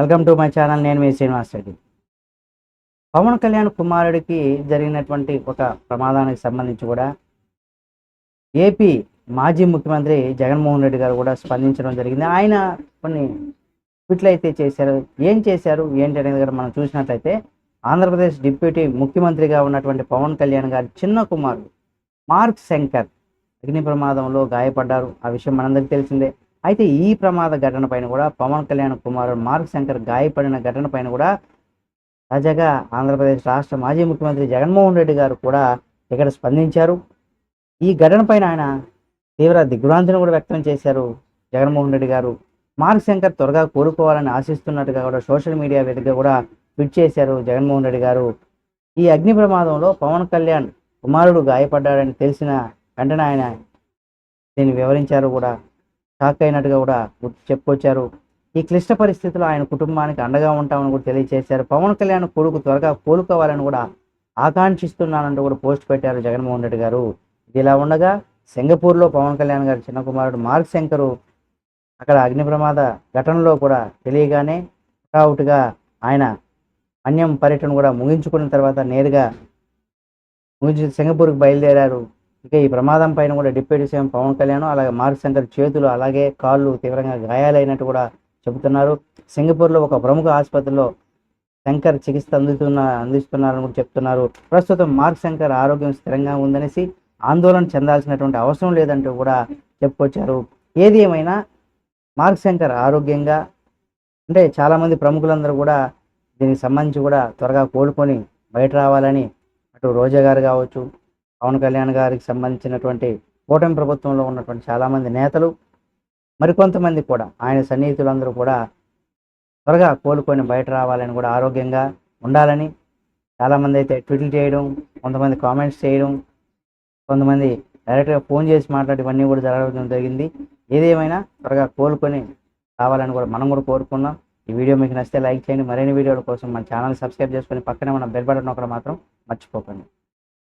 Welcome to my channel. నేను మీ శ్రీనివాస్ రెడ్డి. పవన్ కళ్యాణ్ కుమారుడికి జరిగినటువంటి ఒక ప్రమాదానికి సంబంధించి కూడా ఏపీ మాజీ ముఖ్యమంత్రి జగన్మోహన్ రెడ్డి గారు కూడా స్పందించడం జరిగింది. ఆయన కొన్ని ట్వీట్లు అయితే చేశారు. ఏం చేశారు? ఏంటి అనేది కూడా మనం చూసినట్లయితే ఆంధ్రప్రదేశ్ డిప్యూటీ ముఖ్యమంత్రిగా ఉన్నటువంటి పవన్ కళ్యాణ్ గారి చిన్న కుమారుడు మార్క్ శంకర్ అగ్ని ప్రమాదంలో గాయపడ్డారు. ఆ విషయం మనందరికీ తెలిసిందే. అయితే ఈ ప్రమాద ఘటన పైన కూడా పవన్ కళ్యాణ్ కుమారుడు మార్క్ శంకర్ గాయపడిన ఘటన పైన కూడా తాజాగా ఆంధ్రప్రదేశ్ రాష్ట్ర మాజీ ముఖ్యమంత్రి జగన్మోహన్ రెడ్డి గారు కూడా ఇక్కడ స్పందించారు. ఈ ఘటన పైన ఆయన తీవ్ర దిగ్భ్రాంతిని కూడా వ్యక్తం చేశారు జగన్మోహన్ రెడ్డి గారు. మార్క్ శంకర్ త్వరగా కోరుకోవాలని ఆశిస్తున్నట్టుగా కూడా సోషల్ మీడియా వేదిక కూడా ట్వీట్ చేశారు జగన్మోహన్ రెడ్డి గారు. ఈ అగ్ని ప్రమాదంలో పవన్ కళ్యాణ్ కుమారుడు గాయపడ్డాడని తెలిసిన వెంటనే ఆయన దీన్ని వివరించారు కూడా. షాక్ అయినట్టుగా కూడా గుర్తు చెప్పుకొచ్చారు. ఈ క్లిష్ట పరిస్థితుల్లో ఆయన కుటుంబానికి అండగా ఉంటామని కూడా తెలియజేశారు పవన్ కళ్యాణ్ కొడుకు త్వరగా కోలుకోవాలని కూడా ఆకాంక్షిస్తున్నానంటూ కూడా పోస్ట్ పెట్టారు జగన్మోహన్ రెడ్డి గారు. ఇది ఇలా ఉండగా సింగపూర్లో పవన్ కళ్యాణ్ గారి చిన్న కుమారుడు మార్క్ శంకరు అక్కడ అగ్ని ప్రమాద ఘటనలో కూడా తెలియగానే అవుట్గా ఆయన అన్యం పర్యటన కూడా ముగించుకున్న తర్వాత నేరుగా ముగించి సింగపూర్కి బయలుదేరారు. ఇక ఈ ప్రమాదం పైన కూడా డిప్యూటీ సీఎం పవన్ కళ్యాణ్ అలాగే మార్క్ శంకర్ చేతులు అలాగే కాళ్ళు తీవ్రంగా గాయాలైనట్టు కూడా చెబుతున్నారు. సింగపూర్లో ఒక ప్రముఖ ఆసుపత్రిలో శంకర్ చికిత్స అందుతున్న అందిస్తున్నారని కూడా చెప్తున్నారు. ప్రస్తుతం మార్క్ శంకర్ ఆరోగ్యం స్థిరంగా ఉందనేసి ఆందోళన చెందాల్సినటువంటి అవసరం లేదంటూ కూడా చెప్పుకొచ్చారు. ఏది ఏమైనా మార్క్ శంకర్ ఆరోగ్యంగా అంటే చాలామంది ప్రముఖులందరూ కూడా దీనికి సంబంధించి కూడా త్వరగా కోలుకొని బయట రావాలని అటు రోజా గారు కావచ్చు పవన్ కళ్యాణ్ గారికి సంబంధించినటువంటి కూటమి ప్రభుత్వంలో ఉన్నటువంటి చాలామంది నేతలు మరికొంతమంది కూడా ఆయన సన్నిహితులందరూ కూడా త్వరగా కోలుకొని బయట రావాలని కూడా ఆరోగ్యంగా ఉండాలని చాలామంది అయితే ట్వీట్లు చేయడం కొంతమంది కామెంట్స్ చేయడం కొంతమంది డైరెక్ట్గా ఫోన్ చేసి మాట్లాడి ఇవన్నీ కూడా జరగడం జరిగింది. ఏదేమైనా త్వరగా కోలుకొని రావాలని కూడా మనం కూడా కోరుకున్నాం. ఈ వీడియో మీకు నచ్చితే లైక్ చేయండి. మరిన్ని వీడియోల కోసం మన ఛానల్ సబ్స్క్రైబ్ చేసుకొని పక్కనే మన బెల్ బటన్ ఒకటి మాత్రం మర్చిపోకండి.